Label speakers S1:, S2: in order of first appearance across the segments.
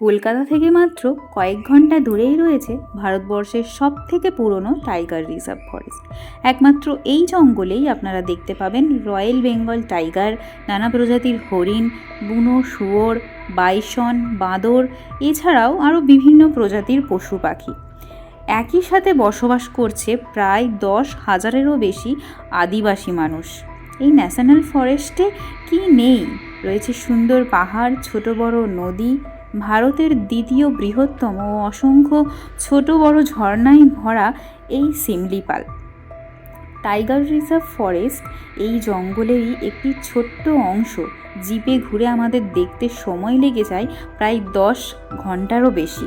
S1: কলকাতা থেকে মাত্র কয়েক ঘণ্টা দূরেই রয়েছে ভারতবর্ষের সব থেকে পুরনো টাইগার রিজার্ভ ফরেস্ট। একমাত্র এই জঙ্গলেই আপনারা দেখতে পাবেন রয়্যাল বেঙ্গল টাইগার, নানা প্রজাতির হরিণ, বুনো শুয়োর, বাইসন, বাঁদর, এছাড়াও আরও বিভিন্ন প্রজাতির পশু পাখি। একই সাথে বসবাস করছে প্রায় দশ হাজারেরও বেশি আদিবাসী মানুষ। এই ন্যাশনাল ফরেস্টে কি নেই? রয়েছে সুন্দর পাহাড়, ছোট বড় নদী ভারতের দ্বিতীয় বৃহত্তম ও অসংখ্য ছোট বড় ঝর্ণায় ভরা এই সিমলিপাল। টাইগার রিজার্ভ ফরেস্ট এই জঙ্গলেরই একটি ছোট্ট অংশ। জিপে ঘুরে আমাদের দেখতে সময় লেগে যায় প্রায় দশ ঘন্টারও বেশি।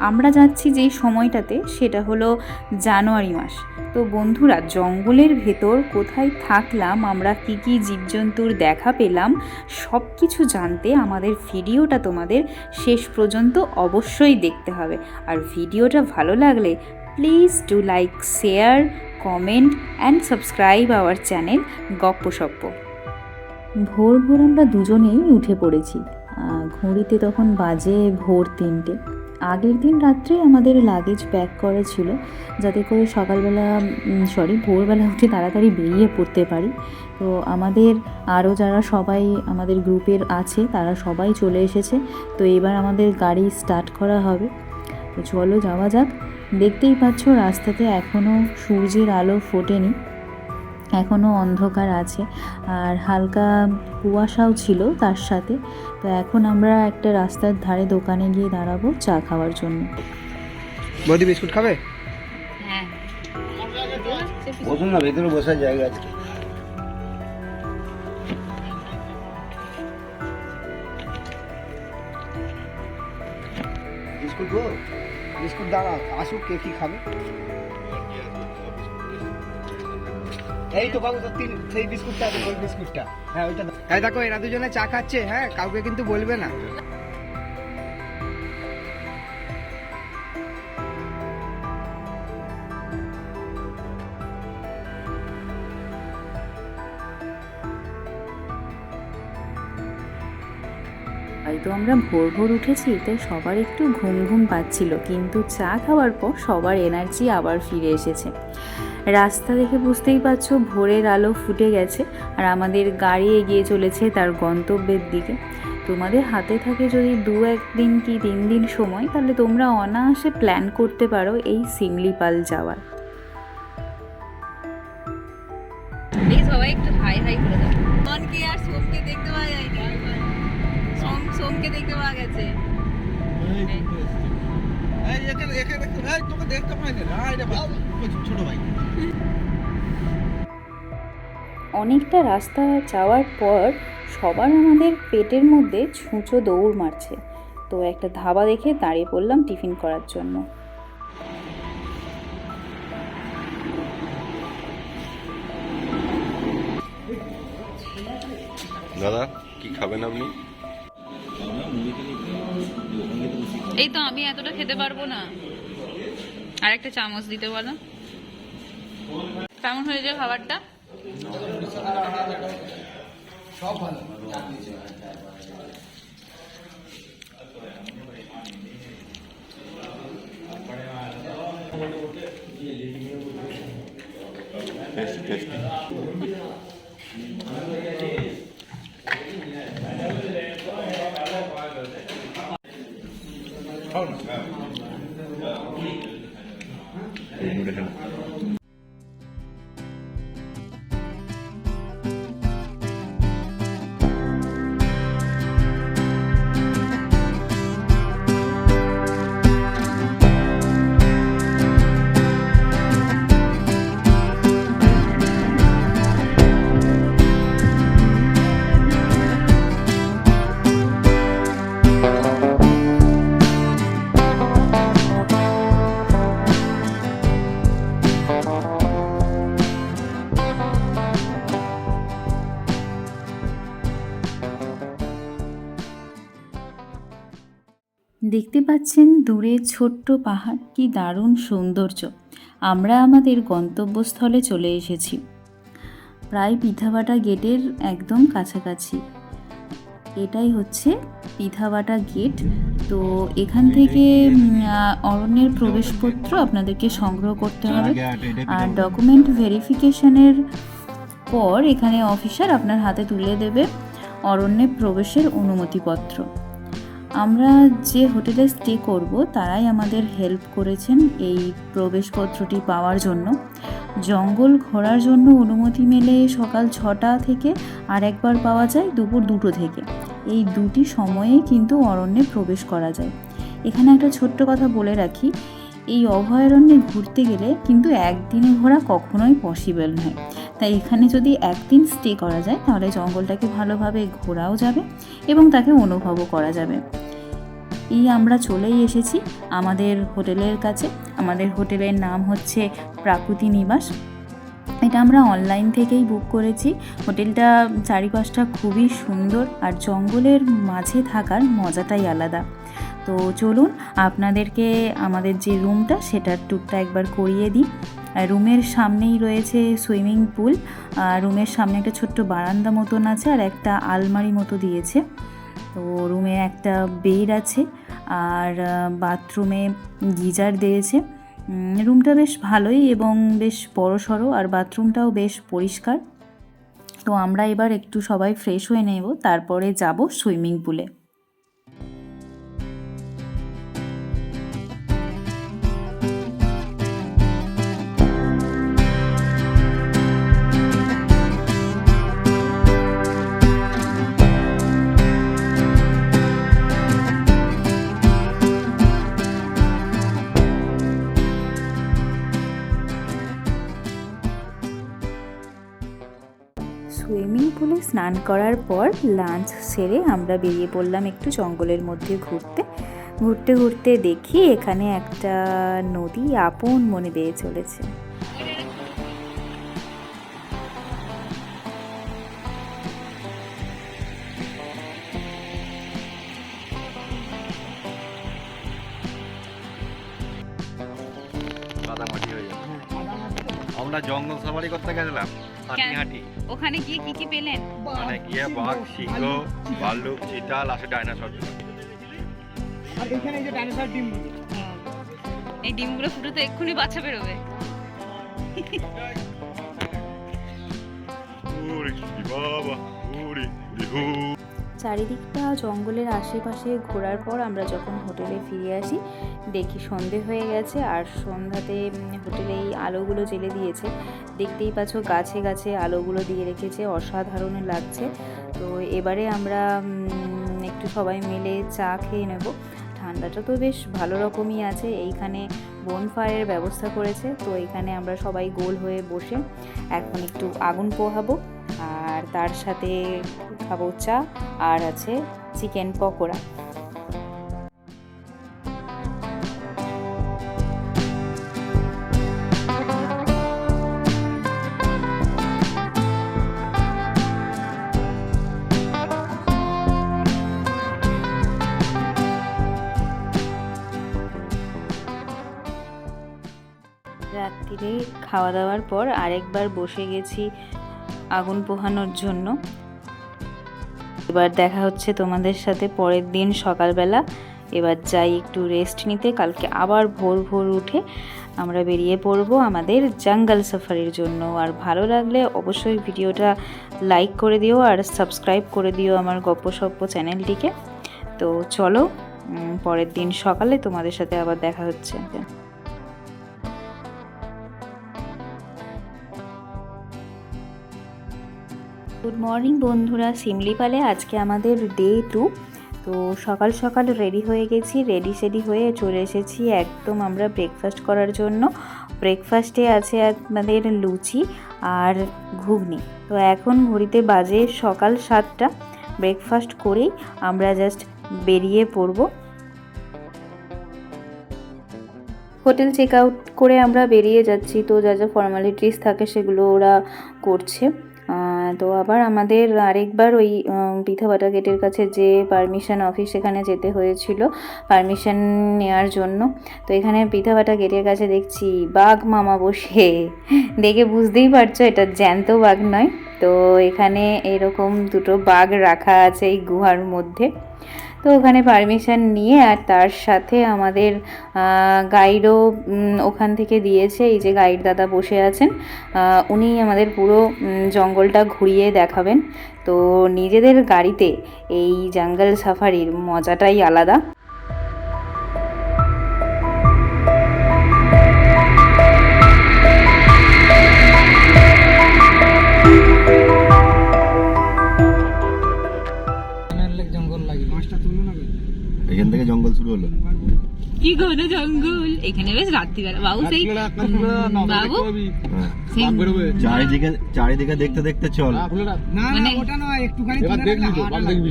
S1: আমরা যাচ্ছি যেই সময়টাতে, সেটা হলো জানুয়ারি মাস। তো বন্ধুরা, জঙ্গলের ভেতর কোথায় থাকলাম, আমরা কী কী জীবজন্তুর দেখা পেলাম সব কিছু জানতে আমাদের ভিডিওটা তোমাদের শেষ পর্যন্ত অবশ্যই দেখতে হবে। আর ভিডিওটা ভালো লাগলে please do like share comment and subscribe our channel Gopposhoppo ভোর ভোর আমরা দুজনেই উঠে পড়েছি। ঘড়িতে তখন বাজে ভোর তিনটে। আগের দিন রাত্রে আমাদের লাগেজ প্যাক করা ছিল, যাতে করে সকালবেলা সরি ভোরবেলা উঠে তাড়াতাড়ি বেরিয়ে পড়তে পারি। তো আমাদের আরও যারা সবাই আমাদের গ্রুপের আছে, তারা সবাই চলে এসেছে। তো এবার আমাদের গাড়ি স্টার্ট করা হবে। তো চলো যাওয়া যাক। দেখতেই পাচ্ছ রাস্তাতে এখনও সূর্যের আলো ফোটেনি। এখনও অন্ধকার আছে। আর হালকা কুয়াশাও ছিল তার সাথে। তো এখন আমরা একটা রাস্তার ধারে দোকানে গিয়ে দাঁড়াবো চা খাওয়ার জন্য।
S2: বৌদি বিস্কুট খাবে?
S1: হ্যাঁ।
S3: বসুন না ভেতরে বসার জায়গা আছে।
S2: বিস্কুট গো বিস্কুট দাঁড়া আসুক কে কি খাবে। এই তো বাবু তো তিন সেই বিস্কুটটা আছে ওই বিস্কুটটা। হ্যাঁ ওইটা। এই দেখো এরা দুজনে চা খাচ্ছে হ্যাঁ কাউকে কিন্তু বলবে না।
S1: হয়তো আমরা ভোর ভোর উঠেছি তাই সবার একটু ঘুম ঘুম পাচ্ছিল কিন্তু চা খাওয়ার পর সবার এনার্জি আবার ফিরে এসেছে। রাস্তা দেখে বুঝতেই পারছ ভোরের আলো ফুটে গেছে আর আমাদের গাড়ি এগিয়ে চলেছে তার গন্তব্যের দিকে তোমাদের হাতে থাকে যদি দু একদিন কি তিন দিন সময় তাহলে তোমরা অনায়াসে প্ল্যান করতে পারো এই সিমলিপাল যাওয়ার
S4: সবাই একটু হাই হাই করে দাও মনকে আর সোমকে দেখতে পাওয়া যায়নি সোম সোমকে দেখতে পাওয়া গেছে
S1: অনেকটা রাস্তা যাওয়ার পর সবার আমাদের পেটের মধ্যে ছুঁচো দৌড় মারছে। তো একটা ধাবা দেখে দাঁড়িয়ে পড়লাম টিফিন করার জন্য।
S5: দাদা কি খাবেন আপনি?
S4: এই তো আমি এতটা খেতে পারব না। আর একটা চামচ দিতে বলো। কেমন হয়েছে খাবারটা?
S5: টেস্টি
S1: দেখতে পাচ্ছেন দূরে ছোট্ট পাহাড়। কি দারুণ সৌন্দর্য। আমরা আমাদের গন্তব্যস্থলে চলে এসেছি। প্রায় পিঠাবাটা গেটের একদম কাছাকাছি। এটাই হচ্ছে পিঠাবাটা গেট। তো এখান থেকে অরণ্যের প্রবেশপত্র আপনাদেরকে সংগ্রহ করতে হবে। আর ডকুমেন্ট ভেরিফিকেশনের পর এখানে অফিসার আপনার হাতে তুলে দেবে অরণ্যে প্রবেশের অনুমতিপত্র। আমরা যে হোটেলে স্টে করব, তারাই আমাদের হেল্প করেছেন এই প্রবেশপত্রটি পাওয়ার জন্য। জঙ্গল ঘোরার জন্য অনুমতি মেলে সকাল ছটা থেকে আর একবার পাওয়া যায় দুপুর দুটো থেকে। এই দুটি সময়ে কিন্তু অরণ্যে প্রবেশ করা যায়। এখানে একটা ছোট্ট কথা বলে রাখি, এই অভয়ারণ্যে ঘুরতে গেলে কিন্তু একদিনে ঘোরা কখনোই পসিবল নয়। তাই এখানে যদি একদিন স্টে করা যায়, তাহলে জঙ্গলটাকে ভালোভাবে ঘোরাও যাবে এবং তাকে অনুভবও করা যাবে। এই আমরা চলেই এসেছি আমাদের হোটেলের কাছে। আমাদের হোটেলের নাম হচ্ছে প্রাকৃতি নিবাস। এটা আমরা অনলাইন থেকেই বুক করেছি। হোটেলটা চারিপাশটা খুবই সুন্দর আর জঙ্গলের মাঝে থাকার মজাটাই আলাদা। তো চলুন আপনাদেরকে আমাদের যে রুমটা, সেটার ট্যুরটা একবার করিয়ে দিই। আর রুমের সামনেই রয়েছে সুইমিং পুল। আর রুমের সামনে একটা ছোট্ট বারান্দা মতন আছে আর একটা আলমারি মতো দিয়েছে। তো রুমে একটা বেড আছে আর বাথরুমে গিজার দিয়েছে। রুমটা বেশ ভালোই এবং বেশ বড়সড় আর বাথরুমটাও বেশ পরিষ্কার। তো আমরা এবার একটু সবাই ফ্রেশ হয়ে নেব, তারপরে যাব সুইমিং পুলে। স্নান করার পর লাঞ্চ সেরে আমরা বেরিয়ে পড়লাম একটু জঙ্গলের মধ্যে ঘুরতে। ঘুরতে ঘুরতে দেখি এখানে একটা নদী আপন মনে বেয়ে চলেছে।
S5: আমরা জঙ্গল সাফারি করতে গেছিলাম।
S4: ওখানে গিয়ে কি কি পেলেন?
S5: মানে গিয়ে বাঘ সিংহ ভাল্লুক চিতাল আসে ডাইনোসর
S2: আর এখানে যে ডাইনোসর ডিম।
S4: এই ডিমগুলো ফুটে তো এক্ষুনি বাচ্চা বেরোবে।
S5: ওরে কি বাবা ওরে হু।
S1: চারিদিকটা জঙ্গলের আশেপাশে ঘোরার পর আমরা যখন হোটেলে ফিরে আসি দেখি সন্ধে হয়ে গেছে আর সন্ধ্যাতে হোটেলে এই আলোগুলো জ্বেলে দিয়েছে। দেখতেই পাচ্ছ গাছে গাছে আলোগুলো দিয়ে রেখেছে, অসাধারণ লাগছে। তো এবারে আমরা একটু সবাই মিলে চা খেয়ে নেব। ঠান্ডাটা তো বেশ ভালো রকমই আছে, এইখানে বনফায়ারের ব্যবস্থা করেছে। তো এখানে আমরা সবাই গোল হয়ে বসে এখন একটু আগুন পোহাবো। আর তার সাথে খাব চা, আর আছে চিকেন পকোড়া। খাওয়া দাওয়ার পর আরেকবার বসে গেছি আগুন পোহানোর জন্য। এবার দেখা হচ্ছে তোমাদের সাথে পরের দিন সকালবেলা। এবার যাই একটু রেস্ট নিতে। কালকে আবার ভোর ভোর উঠে আমরা বেরিয়ে পড়ব আমাদের জঙ্গল সাফারির জন্য। আর ভালো লাগলে অবশ্যই ভিডিওটা লাইক করে দিও আর সাবস্ক্রাইব করে দিও আমার গপ্পসপ্প চ্যানেলটিকে তো চলো পরের দিন সকালে তোমাদের সাথে আবার দেখা হচ্ছে। গুড মর্নিং বন্ধুরা। সিমলিপালে আজকে আমাদের ডে টু তো সকাল সকাল রেডি হয়ে গেছি রেডি সেডি হয়ে চলে এসেছি একদম আমরা ব্রেকফাস্ট করার জন্য। ব্রেকফাস্টে আছে আমাদের লুচি আর ঘুগনি। তো এখন ঘড়িতে বাজে সকাল সাতটা। ব্রেকফাস্ট করেই আমরা জাস্ট বেরিয়ে পড়ব। হোটেল চেক আউট করে আমরা বেরিয়ে যাচ্ছি। তো যা যা ফর্মালিটিস থাকে সেগুলো ওরা করছে। তো আবার আমাদের আরেকবার ওই উম, পিথাবাটা গেটের কাছে যে পারমিশন অফিস সেখানে যেতে হয়েছিল পারমিশন নেওয়ার জন্য। তো এখানে পিথাবাটা গেটের কাছে দেখছি বাঘ মামা বসে। দেখে বুঝতেই পারছ এটা জ্যান্ত বাঘ নয়। তো এখানে এরকম দুটো বাঘ রাখা আছে এই গুহার মধ্যে। তো ওখানে পারমিশন নিয়ে আর তার সাথে আমাদের গাইডও ওখান থেকে দিয়েছে। এই যে গাইড দাদা বসে আছেন উনি আমাদের পুরো জঙ্গলটা ঘুরিয়ে দেখাবেন। তো নিজেদের গাড়িতে এই জঙ্গল সাফারির মজাটাই আলাদা।
S5: এখান থেকে জঙ্গল শুরু হলো।
S4: কি ঘন জঙ্গল? এখানে বেশ রাত্রিবেলা। বাবু সেই বাবু?
S5: হ্যাঁ। চারিদিকে চারিদিকে দেখতে দেখতে চল।
S4: মানে-
S2: ওটা নয় একটুখানি লাগবে।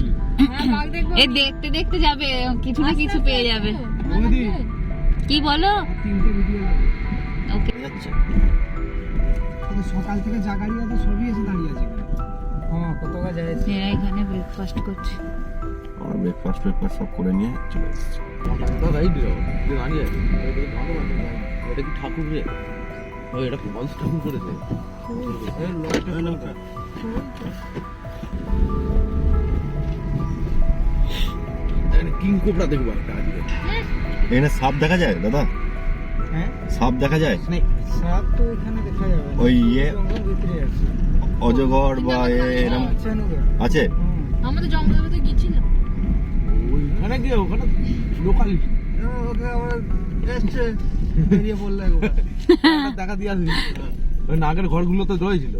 S4: এ দেখতে দেখতে যাবে কিছু না কিছু পেয়ে যাবে। কি বলো?
S2: লাগবে
S4: ওকে।
S2: সকাল থেকে গাড়ি আছে সবই এসে দাঁড়িয়ে আছে। হ্যাঁ কত গাছ আছে
S4: এখানে ব্রেকফাস্ট করছে।
S5: আমরা ব্রেকফাস্ট ব্রেকফাস্ট সব করে নিয়ে চলে এসেছি।
S3: এটা কি ঠাকুর রে? ও এটা কি বংশ ঠাকুর করেছে কিং কোবরা দেখব একটা আজকে।
S5: এখানে সাপ দেখা যায় দাদা?
S2: হ্যাঁ?
S5: সাপ দেখা যায়?
S2: সাপ তো এখানে দেখা যাবে
S5: ওই ইয়ে
S2: আছে।
S5: অজগর বা এ এরম
S2: আছে
S4: আমাদের জঙ্গলের মধ্যে গেছিল
S3: ওইখানে গিয়ে ওখানে লোকালিটি
S2: ওকে আবার এসছে। বেরিয়ে পড়লে
S3: দেখা দিয়ে আসি ওই নাগের ঘরগুলো তো রয়েছিল।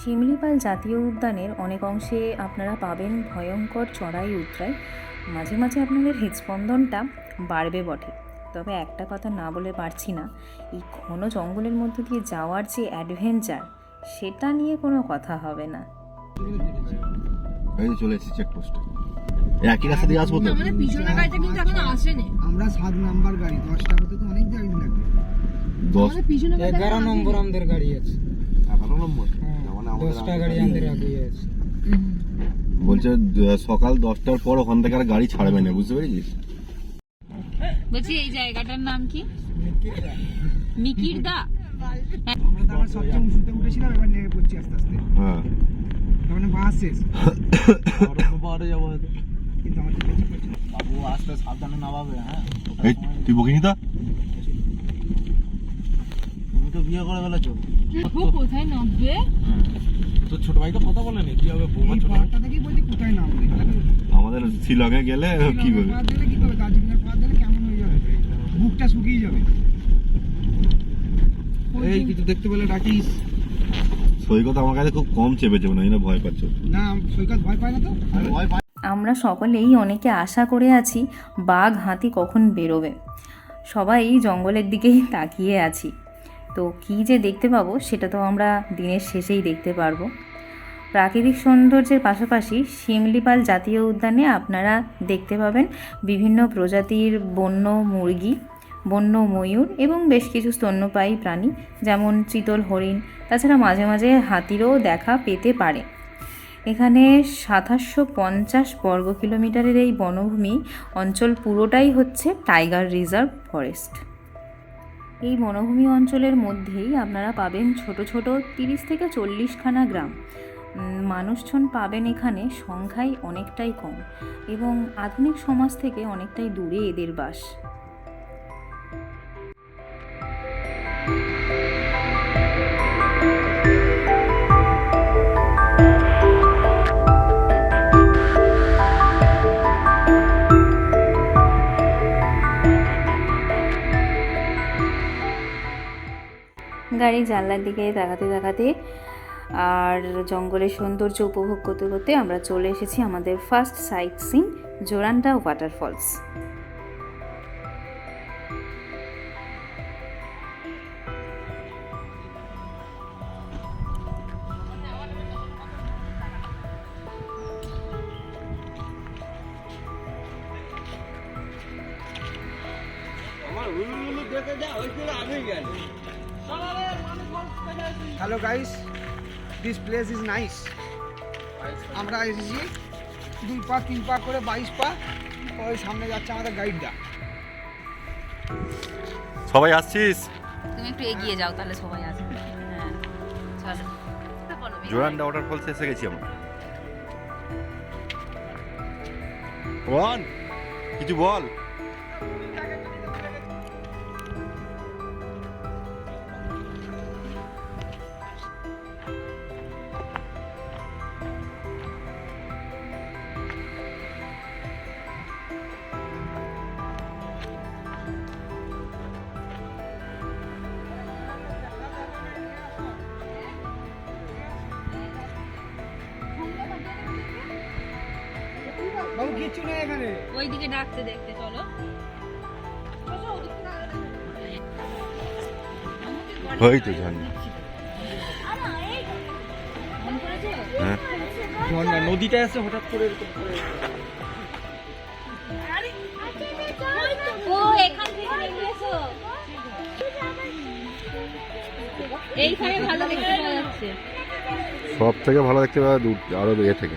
S1: শিমলিপাল জাতীয় উদ্যানের অনেক অংশে আপনারা পাবেন ভয়ঙ্কর চড়াই উতরাই মাঝে মাঝে আপনাদের হৃদস্পন্দনটা বাড়বে বটে। তবে একটা কথা না বলে পারছি না এই ঘন জঙ্গলের মধ্যে দিয়ে যাওয়ার যে অ্যাডভেঞ্চার সেটা নিয়ে কোনো কথা হবে না।
S5: এই চলে এসেছি চেকপোস্টে একই রাস্তা দিয়ে আসব তো?
S4: আমাদের পিছনের গাড়িটা কিন্তু এখনও আসেনি।
S2: আমরা সাত নাম্বার গাড়ি দশটা হতে তো অনেক লাগবে।
S5: দশ
S2: এগারো নম্বর আমাদের গাড়ি আছে।
S3: এগারো নম্বর?
S2: হ্যাঁ,
S3: মানে
S2: দশটা গাড়ি আমাদের আগে আছে।
S5: বলছে সকাল দশটার পর ওখান থেকে আর গাড়ি ছাড়বে না বুঝতে পেরেছিস?
S4: বলছি এই জায়গাটার নাম কি? নিকির দা।
S2: আমরা তো আবার সবচেয়ে উঁচুতে উঠেছিলাম এবার নেমে পড়ছি আস্তে আস্তে।
S5: হ্যাঁ।
S2: তার মানে বাস শেষ।
S3: পাহাড়ে যাব হয়তো।
S2: কিন্তু আমাদের পেছনে পেছনে
S3: বাবু আস্তে সাবধানে নামাবে হ্যাঁ।
S5: তুই বকিনি তো?
S3: তো বিয়ে করে ফেলেছো।
S4: কোথায় নামবে?
S3: তোর ছোট ভাই তো কথা বলেনি কি হবে বৌমা ছোট
S2: বলছি কোথায় নামবে?
S5: আমাদের শিলংয়ে গেলে কি
S2: দিলে কেমন হয়ে যাবে? বুকটা শুকিয়ে যাবে। এই কিছু দেখতে পেলে ডাকিস।
S5: সৈকত আমার কাছে খুব কম চেপেছে মনে হয় না ভয় পাচ্ছ?
S2: না সৈকত ভয় পায় না তো?
S5: ভয়
S1: আমরা সকলেই অনেকে আশা করে আছি বাঘ হাতি কখন বেরোবে। সবাই জঙ্গলের দিকেই তাকিয়ে আছি। তো কী যে দেখতে পাবো, সেটা তো আমরা দিনের শেষেই দেখতে পারব। প্রাকৃতিক সৌন্দর্যের পাশাপাশি শিমলিপাল জাতীয় উদ্যানে আপনারা দেখতে পাবেন বিভিন্ন প্রজাতির বন্য মুরগি, বন্য ময়ূর এবং বেশ কিছু স্তন্যপায়ী প্রাণী, যেমন চিতল হরিণ, তাছাড়া মাঝে মাঝে হাতিরও দেখা পেতে পারে। এখানে সাতাশশো পঞ্চাশ বর্গ কিলোমিটারের এই বনভূমি অঞ্চল পুরোটাই হচ্ছে টাইগার রিজার্ভ ফরেস্ট। এই বনভূমি অঞ্চলের মধ্যেই আপনারা পাবেন ছোট ছোট তিরিশ থেকে চল্লিশখানা গ্রাম। মানুষজন পাবেন এখানে সংখ্যাই অনেকটাই কম এবং আধুনিক সমাজ থেকে অনেকটাই দূরে এদের বাস। গাড়ি জানলার দিকে তাকাতে তাকাতে আর জঙ্গলের সৌন্দর্য উপভোগ করতে করতে আমরা চলে এসেছি আমাদের first sight seen Joranda waterfalls
S2: hello guys this place is nice আমরা এসেছি দুই পা তিন পা করে বাইশ পা। ওই সামনে যাচ্ছে আমাদের গাইডটা
S5: সবাই আসছিস?
S4: তুমি একটু এগিয়ে যাও তাহলে সবাই আসবে। হ্যাঁ চলো।
S5: এসে গেছি আমরা। ওয়ান কিছু বল।
S2: বাবু নেই এখানে।
S4: ওইদিকে ডাকতে দেখতে চলো।
S5: ওই তো ঝর্ণা হ্যাঁ।
S2: নদীটা আছে হঠাৎ করে এরকম করে।
S4: ও এখান থেকে এইখানে ভালো দেখতে পাওয়া যাচ্ছে।
S5: সব থেকে ভালো দেখতে পাওয়া দূর আরও ইয়ে থেকে।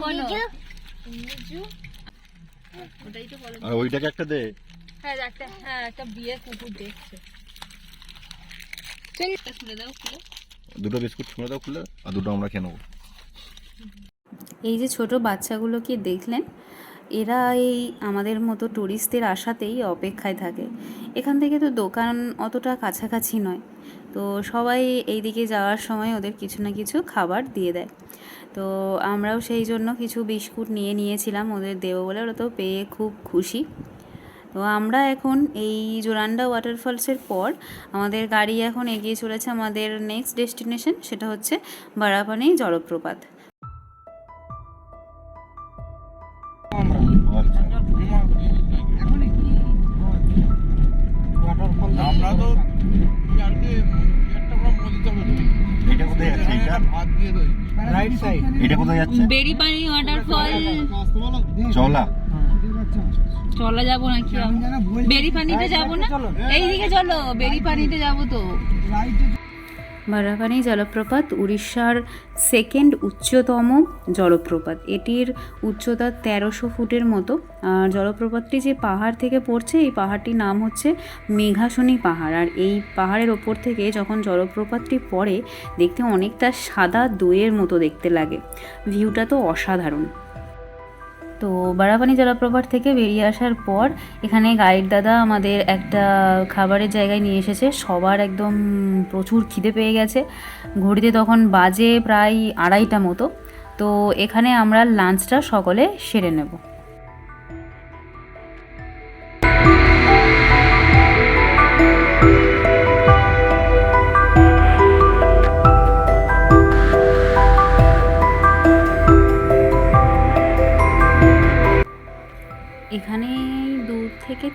S4: কোন ওটাই তো বলে
S5: আর ওইটাকে একটা দে।
S4: হ্যাঁ একটা হ্যাঁ একটা বিয়ে কুকুর দেখছে। চল এটা খুলে দাও খুলে।
S5: দুটো বিস্কুট ছুঁড়ে দাও খুলে। আর দুটো আমরা খেয়ে নেব।
S1: এই যে ছোট বাচ্চাগুলোকে দেখলেন? এরা এই আমাদের মতো ট্যুরিস্টদের আশাতেই অপেক্ষায় থাকে। এখান থেকে তো দোকান অতটা কাছাকাছি নয়। তো সবাই এই দিকে যাওয়ার সময় ওদের কিছু না কিছু খাবার দিয়ে দেয়। তো আমরাও সেই জন্য কিছু বিস্কুট নিয়ে নিয়েছিলাম ওদের দেবো বলে, ওরা তো পেয়ে খুব খুশি। তো আমরা এখন এই জোরান্ডা ওয়াটারফলসের পর আমাদের গাড়ি এখন এগিয়ে চলেছে আমাদের নেক্সট ডেস্টিনেশন সেটা হচ্ছে বারাপানি জলপ্রপাত।
S2: রাইট সাইড
S5: এটা কোথায় যাচ্ছে?
S4: বেরিপানি ওয়াটারফল
S5: চলা
S4: চলা। যাব নাকি? বেরিপানিতে যাব না? এইদিকে চলো বেরিপানিতে যাব তো।
S1: বারাপানি জলপ্রপাত উড়িষ্যার সেকেন্ড উচ্চতম জলপ্রপাত। এটির উচ্চতা তেরোশো ফুটের মতো। আর জলপ্রপাতটি যে পাহাড় থেকে পড়ছে, এই পাহাড়টির নাম হচ্ছে মেঘাসনী পাহাড়। আর এই পাহাড়ের ওপর থেকে যখন জলপ্রপাতটি পড়ে, দেখতে অনেকটা সাদা দইয়ের মতো দেখতে লাগে। ভিউটা তো অসাধারণ। তো বারাপানি জলপ্রপাত থেকে বেরিয়ে আসার পর এখানে গাইড দাদা আমাদের একটা খাবারের জায়গায় নিয়ে এসেছে। সবার একদম প্রচুর খিদে পেয়ে গেছে। ঘড়িতে তখন বাজে প্রায় আড়াইটা মতো। তো এখানে আমরা লাঞ্চটা সকলে সেরে নেব।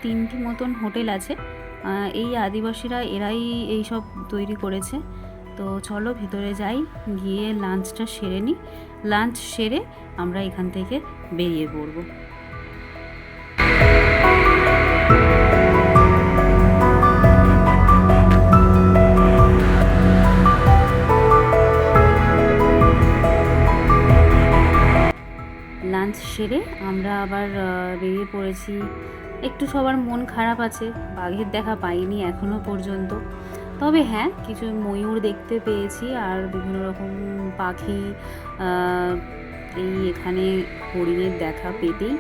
S1: তিনটি মতন হোটেল আছে। এই আদিবাসীরা এরাই এই সব তৈরি করেছে। তো চলো ভিতরে যাই, গিয়ে লাঞ্চটা সেরে নিই লাঞ্চ সেরে আমরা এখান থেকে বেরিয়ে পড়ব। লাঞ্চ সেরে আমরা আবার বেরিয়ে পড়েছি। একটু সবার মন খারাপ আছে, বাঘের দেখা পাইনি এখনও পর্যন্ত। তবে হ্যাঁ কিছু ময়ূর দেখতে পেয়েছি আর বিভিন্ন রকম পাখি এই এখানে হরিণের দেখা পেতেই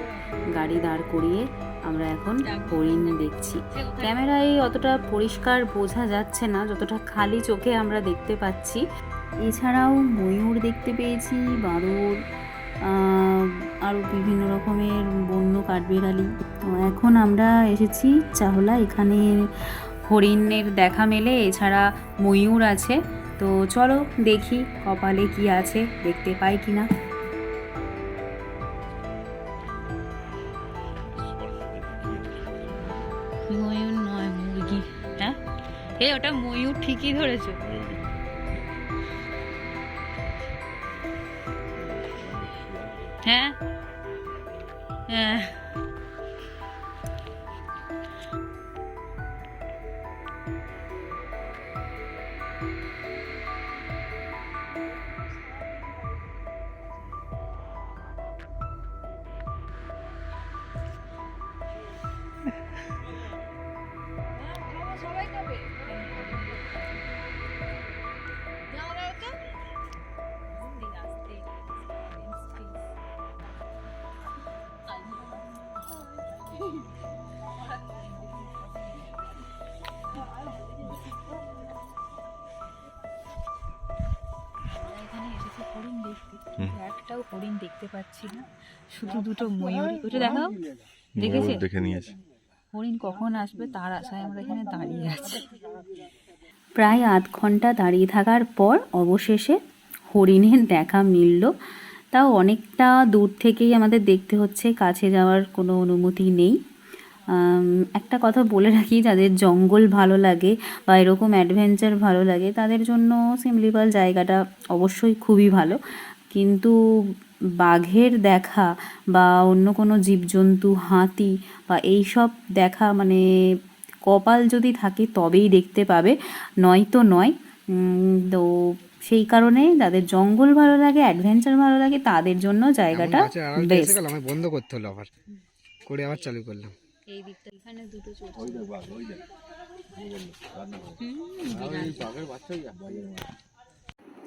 S1: গাড়ি দাঁড় করিয়ে আমরা এখন হরিণ দেখছি। ক্যামেরায় অতটা পরিষ্কার বোঝা যাচ্ছে না, যতটা খালি চোখে আমরা দেখতে পাচ্ছি। এছাড়াও ময়ূর দেখতে পেয়েছি, বাঁদর আরও বিভিন্ন রকমের বন্য কাঠবিড়ালি। তো এখন আমরা এসেছি চাহলা, এখানে হরিণের দেখা মেলে, এছাড়া ময়ূর আছে। তো চলো দেখি কপালে কি আছে, দেখতে পাই কি না
S4: ময়ূর নয় মুরগি হ্যাঁ এই, ওটা ময়ূর ঠিকই ধরেছো। হ্যাঁ হ্যাঁ একটাও হরিণ দেখতে পাচ্ছি না। শুধু দুটো ময়ূর। ওটা দেখাও। দেখেছে?
S5: দেখে নিয়েছি।
S4: হরিণ কখন আসবে তার আশায় আমরা এখানে দাঁড়িয়ে আছি।
S1: প্রায় আধ ঘণ্টা দাঁড়িয়ে থাকার পর অবশেষে হরিণের দেখা মিলল। তাও অনেকটা দূর থেকেই আমাদের দেখতে হচ্ছে কাছে যাওয়ার কোনো অনুমতি নেই। একটা কথা বলে রাখি যাদের জঙ্গল ভালো লাগে বা এরকম অ্যাডভেঞ্চার ভালো লাগে তাদের জন্য সিমলিপাল জায়গাটা অবশ্যই খুবই ভালো। কিন্তু বাঘের দেখা বা অন্য কোনো জীবজন্তু হাতি বা এই সব দেখা মানে কপাল যদি থাকে তবেই দেখতে পাবে। নয় তো নয় তো সেই কারণে যাদের জঙ্গল ভালো লাগে অ্যাডভেঞ্চার ভালো লাগে তাদের জন্য জায়গাটা বেস্ট
S2: বন্ধ করতে হলো আবার। করে আবার চালু করলাম।
S4: এই দিকটা এখানে দুটো চলছে।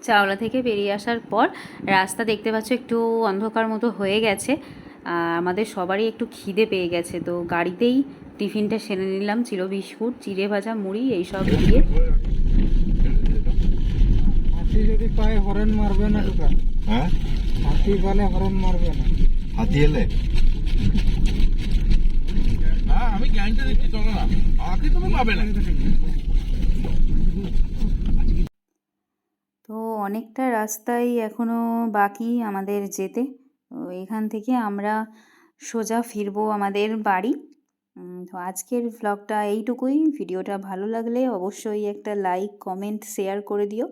S1: চাওলা থেকে বেরিয়ে আসার পর রাস্তা দেখতে পাচ্ছ একটু অন্ধকার মতো হয়ে গেছে। আমাদের সবারই একটু খিদে পেয়ে গেছে তো গাড়িতেই টিফিনটা সেরে নিলাম চির বিস্কুট চিড়ে ভাজা মুড়ি এইসব দিয়ে।
S2: হাতি যদি পায় হরেন মারবে না টুকা।
S5: হ্যাঁ?
S2: হাতি বলে হরেন মারবে না।
S5: হাতি এলে?
S3: হ্যাঁ আমি দিচ্ছি চলো না। তুমি পাবে না
S1: তো অনেকটা রাস্তাই এখনও বাকি আমাদের যেতে। এখান থেকে আমরা সোজা ফিরবো আমাদের বাড়ি। তো আজকের ভ্লগটা এইটুকুই। ভিডিওটা ভালো লাগলে অবশ্যই একটা লাইক কমেন্ট শেয়ার করে দিও।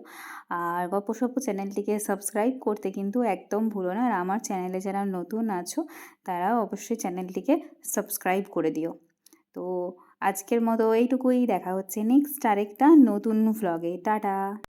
S1: আর গপ্পসপ্প চ্যানেলটিকে সাবস্ক্রাইব করতে কিন্তু একদম ভুলো না। আর আমার চ্যানেলে যারা নতুন আছো, তারা অবশ্যই চ্যানেলটিকে সাবস্ক্রাইব করে দিও। তো আজকের মতো এইটুকুই। দেখা হচ্ছে নেক্সট আরেকটা নতুন ভ্লগে টাটা!